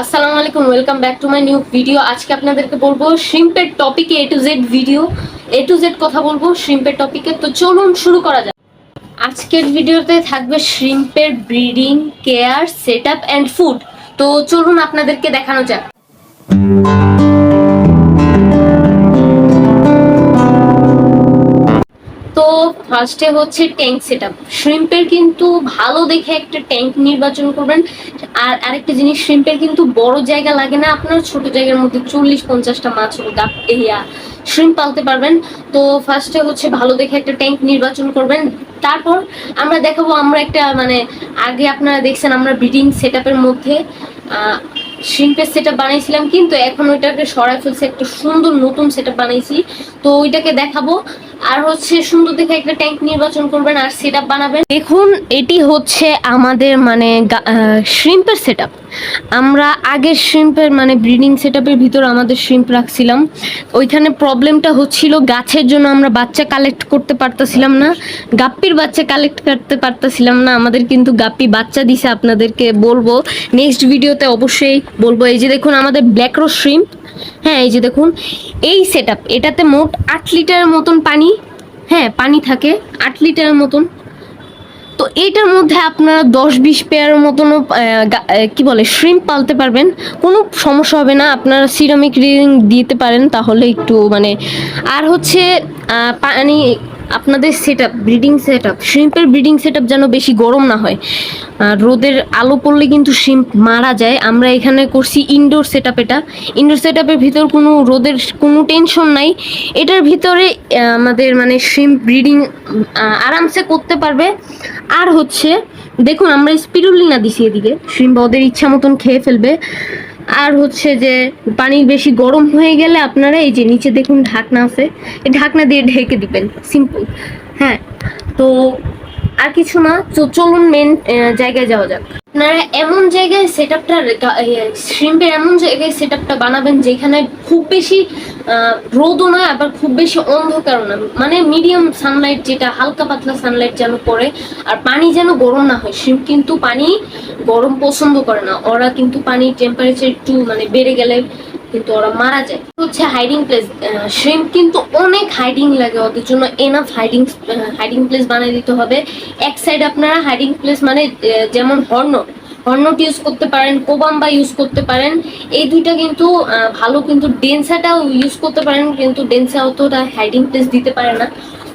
আসসালামু আলাইকুম welcome back to my new video আজকে আপনাদেরকে বলব শ্রিম্পের টপিকে A to Z video A to Z কথা বলব শ্রিম্পের টপিকে তো চলুন শুরু করা যাক। আজকের ভিডিওতে থাকবে শ্রিম্পের breeding care set up and food তো চলুন আপনাদেরকে দেখানো যাক। তো ফার্স্টে হচ্ছে ট্যাঙ্ক সেট আপ শ্রিম্পের কিন্তু ভালো দেখে একটা ট্যাঙ্ক নির্বাচন করবেন। আর আরেকটা জিনিস শ্রিম্পের কিন্তু বড় জায়গা লাগে না আপনার, ছোট জায়গার মধ্যে চল্লিশ, পঞ্চাশটা মাছ ইয়া শ্রিম্প পালতে পারবেন। তো ফার্স্টে হচ্ছে ভালো দেখে একটা ট্যাঙ্ক নির্বাচন করবেন। তারপর আমরা দেখাবো, আমরা একটা মানে আগে আপনারা দেখছেন আমরা ব্রিডিং সেট মধ্যে শ্রিম্পের সেট বানাইছিলাম। কিন্তু এখন ওইটাকে সরাই ফেলছে, একটা সুন্দর নতুন সেট বানাইছি। তো ওইটাকে দেখাবো। আর হচ্ছে সুন্দর দেখে একটা ট্যাঙ্ক নির্বাচন করবেন আর সেট বানাবেন। দেখুন, এটি হচ্ছে আমাদের মানে শ্রিম্পের সেট আমরা আগের শ্রিম্পের মানে ব্রিডিং সেট আপের ভিতর আমাদের শ্রিম্প রাখছিলাম। ওইখানে প্রবলেমটা হচ্ছিল গাছের জন্য আমরা বাচ্চা কালেক্ট করতে পারতেছিলাম না। গাপ্পির বাচ্চা কালেক্ট করতে পারতেছিলাম না। আমাদের কিন্তু গাপ্পি বাচ্চা দিছে আপনাদেরকে বলব। নেক্সট ভিডিওতে অবশ্যই বলব। এই যে দেখুন, আমাদের ব্ল্যাক রোজ শ্রিম্প হ্যাঁ এই যে দেখুন, এই সেট এটাতে মোট আট লিটারের মতন পানি হ্যাঁ পানি থাকে, আট লিটারের মতন। তো এটার মধ্যে আপনারা দশ বিশ পেয়ারের মতনও কি বলে শ্রিম পালতে পারবেন। কোনো সমস্যা হবে না, আপনারা সিরামিক রিং দিতে পারেন, তাহলে একটু মানে আর হচ্ছে পানি আপনাদের set up breeding set up শ্রিম্পের breeding set up যেন বেশি গরম না হয়। আর রোদের আলো পড়লে কিন্তু শ্রিম্প মারা যায়। আমরা এখানে করছি ইনডোর সেট আপ এটা। ইনডোর সেট আপের ভিতর কোনো রোদের কোনো টেনশন নাই। এটার ভিতরে আমাদের মানে শ্রিম্প ব্রিডিং আরামসে করতে পারবে। আর হচ্ছে, দেখুন, আমরা স্পিরুলিনা দিছি এদিকে। শ্রিম্প ওদের ইচ্ছা মতন খেয়ে ফেলবে। আর হচ্ছে যে পানি বেশি গরম হয়ে গেলে আপনারা এই যে নিচে দেখুন ঢাকনা আছে, এই ঢাকনা দিয়ে ঢেকে দিবেন সিম্পল হ্যাঁ তো আর কিছু না চলুন মেন জায়গায় যাওয়া যাক। আপনারা এমন জায়গায় সেট আপটা শ্রিম্পের এমন জায়গায় সেট আপটা বানাবেন যেখানে খুব বেশি রোদও নয় আবার খুব বেশি অন্ধকারও না। মানে মিডিয়াম সানলাইট যেটা, হালকা পাতলা সানলাইট যেন পড়ে, আর পানি যেন গরম না হয়। শ্রিম্প কিন্তু পানি গরম পছন্দ করে না। ওরা কিন্তু পানির টেম্পারেচার একটু মানে বেড়ে গেলে কিন্তু ওরা মারা যায়। হচ্ছে হাইডিং প্লেস শ্রিম্প কিন্তু অনেক হাইডিং লাগে ওদের জন্য। এনাফ হাইডিং হাইডিং প্লেস বানিয়ে দিতে হবে। এক সাইড আপনারা হাইডিং প্লেস মানে যেমন হর্ন, হর্নট ইউজ করতে পারেন, কোবাম্বা ইউজ করতে পারেন। এই দুইটা কিন্তু ভালো কিন্তু ডেন্সাটাও ইউজ করতে পারেন, কিন্তু ডেন্সা অতটা হাইডিং প্লেস দিতে পারে না।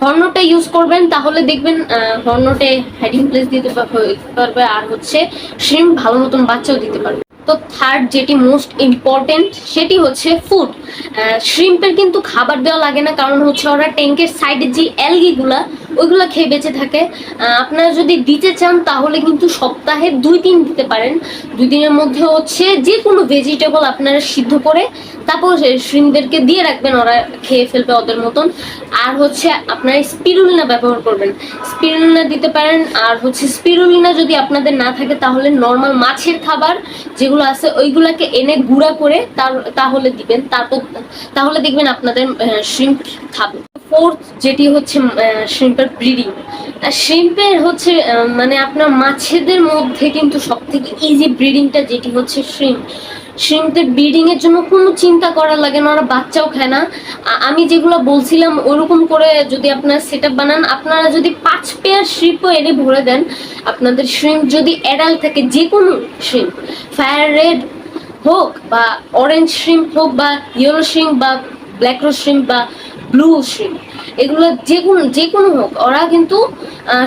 হর্নটা ইউজ করবেন, তাহলে দেখবেন হর্নটে হাইডিং প্লেস দিতে পারবে আর হচ্ছে শ্রিম ভালো মতন বাচ্চাও দিতে পারবে। তো থার্ড যেটি মোস্ট ইম্পর্টেন্ট সেটি হচ্ছে ফুড শ্রিম্পের কিন্তু খাবার দেওয়া লাগে না, কারণ হচ্ছে ওরা ট্যাঙ্কের সাইডে যে অ্যালগিগুলা ওইগুলো খেয়ে বেঁচে থাকে। আপনারা যদি দিতে চান, তাহলে কিন্তু সপ্তাহে দুই দিন দিতে পারেন। দুই দিনের মধ্যে হচ্ছে যে কোনো ভেজিটেবল আপনারা সিদ্ধ করে তারপর শ্রিমদেরকে দিয়ে রাখবেন, ওরা খেয়ে ফেলবে ওদের মতন। আর হচ্ছে আপনারা স্পিরুলিনা ব্যবহার করবেন। স্পিরুলিনা দিতে পারেন, আর হচ্ছে স্পিরুলিনা যদি আপনাদের না থাকে, তাহলে নর্মাল মাছের খাবার যেগুলো আছে, ওইগুলাকে এনে গুঁড়া করে তার, তাহলে দিবেন। তারপর, তাহলে দেখবেন আপনাদের শ্রিম্প খাবে। ফোর্থ যেটি হচ্ছে শ্রিম্পের ব্রিডিং আর শ্রিম্পের হচ্ছে মানে আপনার মাছেদের মধ্যে কিন্তু সব থেকে ইজি ব্রিডিংটা যেটি হচ্ছে শ্রিম্প শ্রিমদের ব্রিডিং এর জন্য কোনো চিন্তা করা লাগে না, ওরা বাচ্চাও খায় না। আমি যেগুলো বলছিলাম, ওরকম করে যদি আপনার সেট বানান, আপনারা যদি পাঁচ পেয়ার শ্রিপও এনে ভরে দেন, আপনাদের শ্রিম যদি অ্যাডাল থাকে, যে কোনো শ্রিম ফায়ার রেড হোক বা অরেঞ্জ শ্রিম হোক বা ইয়েলো শ্রিম বা ব্ল্যাক রোজ শ্রিম বা ব্লু শ্রিম এগুলো যে কোনো যে কোনো হোক, ওরা কিন্তু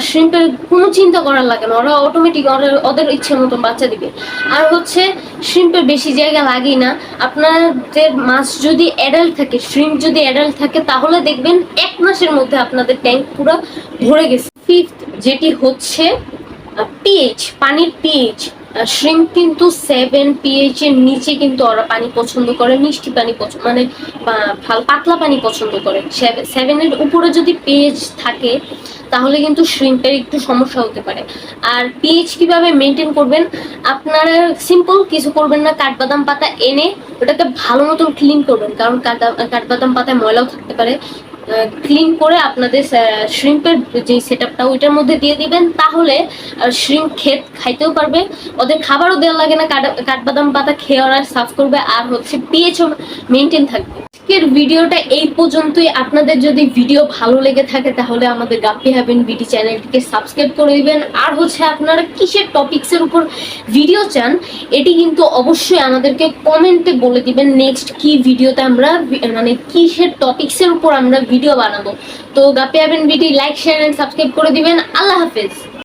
শ্রিম্পের কোনো চিন্তা করার লাগে না। ওরা অটোমেটিক ওদের ইচ্ছে মতো বাচ্চা দিবে। আর হচ্ছে শ্রিম্পের বেশি জায়গা লাগেই না। আপনাদের মাছ যদি অ্যাডাল্ট থাকে শ্রিম্প যদি অ্যাডাল্ট থাকে, তাহলে দেখবেন এক মাসের মধ্যে আপনাদের ট্যাঙ্ক পুরো ভরে গেছে। ফিফথ যেটি হচ্ছে পিএইচ পানির পিএইচ শ্রিম কিন্তু সেভেন পিএইচ এর নিচে কিন্তু ওরা পানি পছন্দ করে, মিষ্টি পানি পছন্দ মানে পাতলা পানি পছন্দ করে। সেভেনের উপরে যদি পিএইচ থাকে, তাহলে কিন্তু শ্রিম্পের একটু সমস্যা হতে পারে। আর পিএইচ কীভাবে মেনটেন করবেন? আপনারা সিম্পল কিছু করবেন না, কাঠবাদাম পাতা এনে ওটাকে ভালো মতন ক্লিন করবেন, কারণ কাঠা- কাঠবাদাম পাতায় ময়লাও থাকতে পারে। ক্লিন করে আপনাদের শ্রিম্পের যে সেট আপটা ওইটার মধ্যে দিয়ে দিবেন। তাহলে শ্রিম্প ক্ষেত খাইতেও পারবে। ওদের খাবারও দেওয়া লাগে না। কাঠ- কাঠবাদাম পাতা খেয়ে ওরা সাফ করবে। আর হচ্ছে পিএচও মেনটেন থাকবে। আজকের ভিডিওটা এই পর্যন্তই। আপনাদের যদি ভিডিও ভালো লেগে থাকে, তাহলে আমাদের গাপ্পি হ্যাভেন বিডি চ্যানেলটিকে সাবস্ক্রাইব করে দিবেন। আর হচ্ছে, আপনারা কিসের টপিকসের উপর ভিডিও চান, এটি কিন্তু অবশ্যই আমাদেরকে কমেন্টে বলে দিবেন নেক্সট কি ভিডিওতে আমরা মানে কিসের টপিকসের উপর আমরা ভিডিও বানাবো। তো Guppy Haven BD, like, share and subscribe করে দিবেন। আল্লাহ হাফেজ।